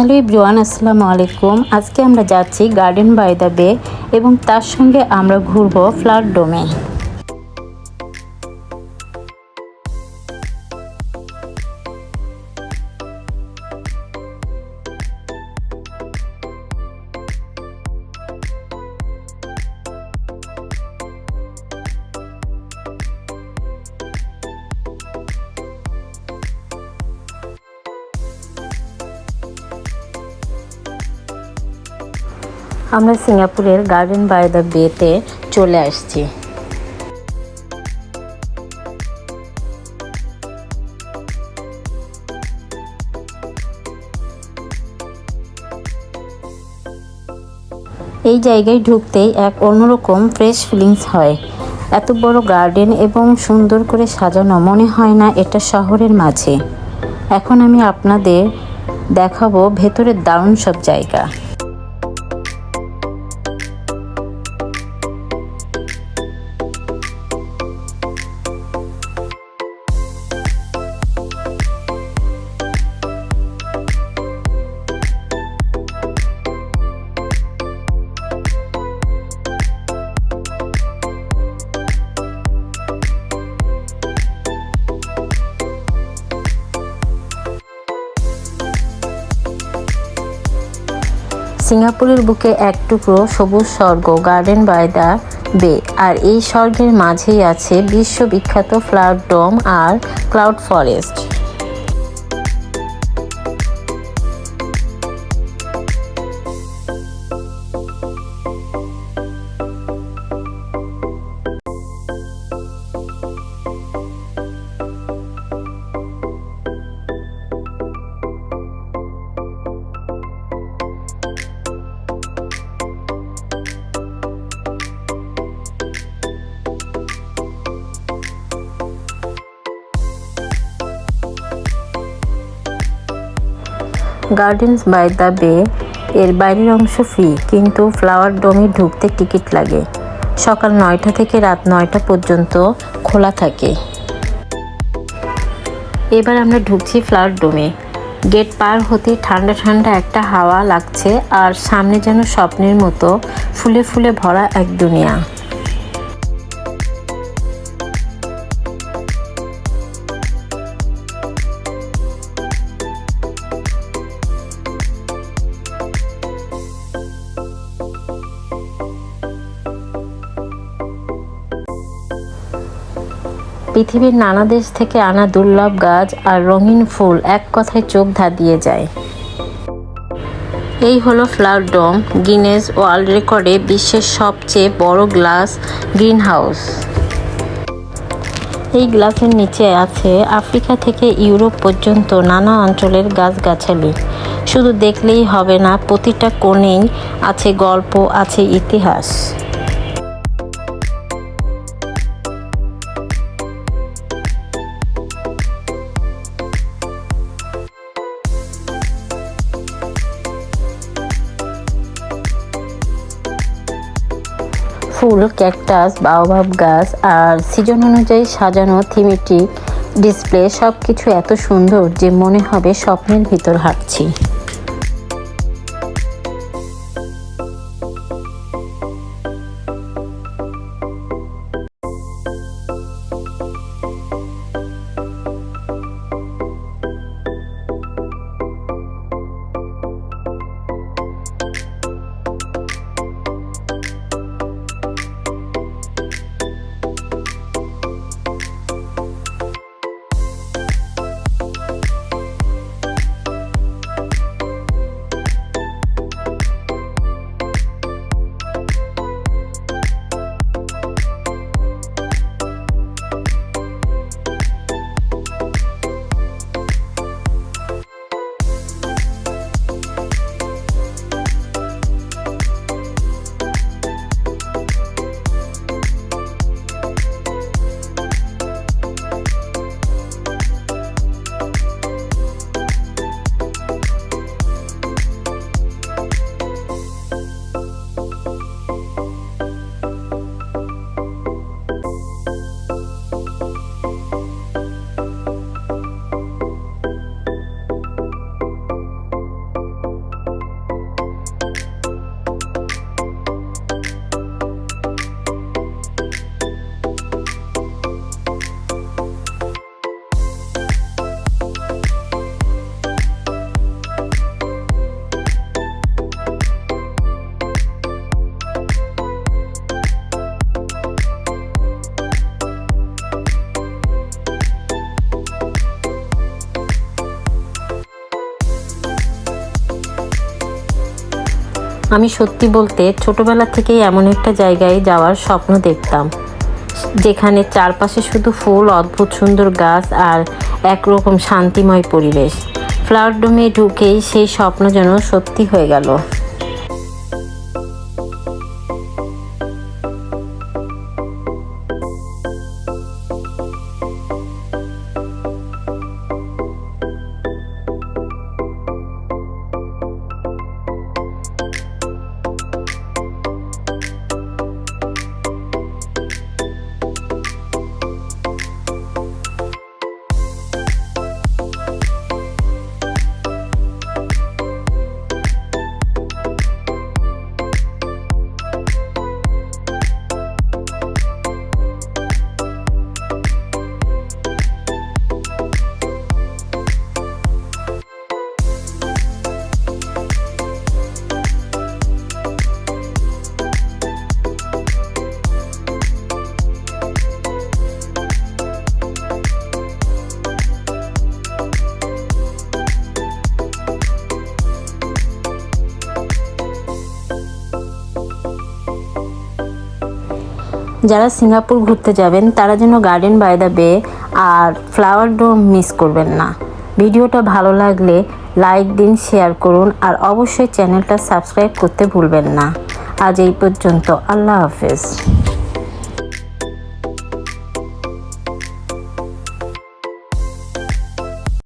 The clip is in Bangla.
হ্যালো ইব্রুয়ান আসসালামু আলাইকুম। আজকে আমরা যাচ্ছি গার্ডেন বাই দ্য বে এবং তার সঙ্গে আমরা ঘুরব ফ্লাট ডোমে আমরা সিঙ্গাপুরের গার্ডেন বাই দ্য বেতে চলে আসছি। এই জায়গায় ঢুকতেই এক অন্যরকম ফ্রেশ ফিলিংস হয়। এত বড় গার্ডেন এবং সুন্দর করে সাজানো মনে হয় না এটা শহরের মাঝে। এখন আমি আপনাদের দেখাবো ভেতরের দারুণ সব জায়গা। সিঙ্গাপুরের বুকে এক টুকরো সবুজ স্বর্গ গার্ডেন বাই দ্য বে আর এই স্বর্গের মাঝেই আছে বিশ্ববিখ্যাত flower dome R cloud forest. Gardens by the bay এর বাইরের অংশ ফ্রি কিন্তু ফ্লাওয়ার ডোমে ঢুকতে টিকিট লাগে। সকাল নয়টা থেকে রাত নয়টা পর্যন্ত খোলা থাকে। এবার আমরা ঢুকছি ফ্লাওয়ার ডোমে গেট পার হতে ঠান্ডা ঠান্ডা একটা হাওয়া লাগছে, আর সামনে যেন স্বপ্নের মতো ফুলে ফুলে ভরা এক দুনিয়া। পৃথিবীর নানা দেশ থেকে আনা দুর্লভ গাছ আর রঙিন ফুল এক কথায় চোখ ধাঁধিয়ে যায়। এই হলো ফ্লাওয়ার ডোম, গিনেস ওয়ার্ল্ড রেকর্ডে বিশ্বের সবচেয়ে বড় গ্লাস গ্রিন হাউস এই গ্লাসের নিচে আছে আফ্রিকা থেকে ইউরোপ পর্যন্ত নানা অঞ্চলের গাছগাছালি। শুধু দেখলেই হবে না, প্রতিটা কোণেই আছে গল্প, আছে ইতিহাস। ফুল, ক্যাকটাস, বাওভাব গাছ আর সিজন অনুযায়ী সাজানো থিমেটিক ডিসপ্লে সব কিছু এত সুন্দর যে মনে হবে স্বপ্নের ভিতর হাঁটছি। আমি সত্যি বলতে ছোটবেলা থেকেই এমন একটা জায়গায় যাওয়ার স্বপ্ন দেখতাম, যেখানে চারপাশে শুধু ফুল, অদ্ভুত সুন্দর গাছ আর একরকম শান্তিময় পরিবেশ। ফ্লাওয়ার ডোমে ঢুকেই সেই স্বপ্ন যেন সত্যি হয়ে গেল। যারা সিঙ্গাপুর ঘুরতে যাবেন, তারা যেন গার্ডেন বাই দ্য বে আর ফ্লাওয়ার ডোম মিস করবেন না। ভিডিওটা ভালো লাগলে লাইক দিন শেয়ার করুন আর অবশ্যই চ্যানেলটা সাবস্ক্রাইব করতে ভুলবেন না। আজ এই পর্যন্ত, আল্লাহ হাফেজ।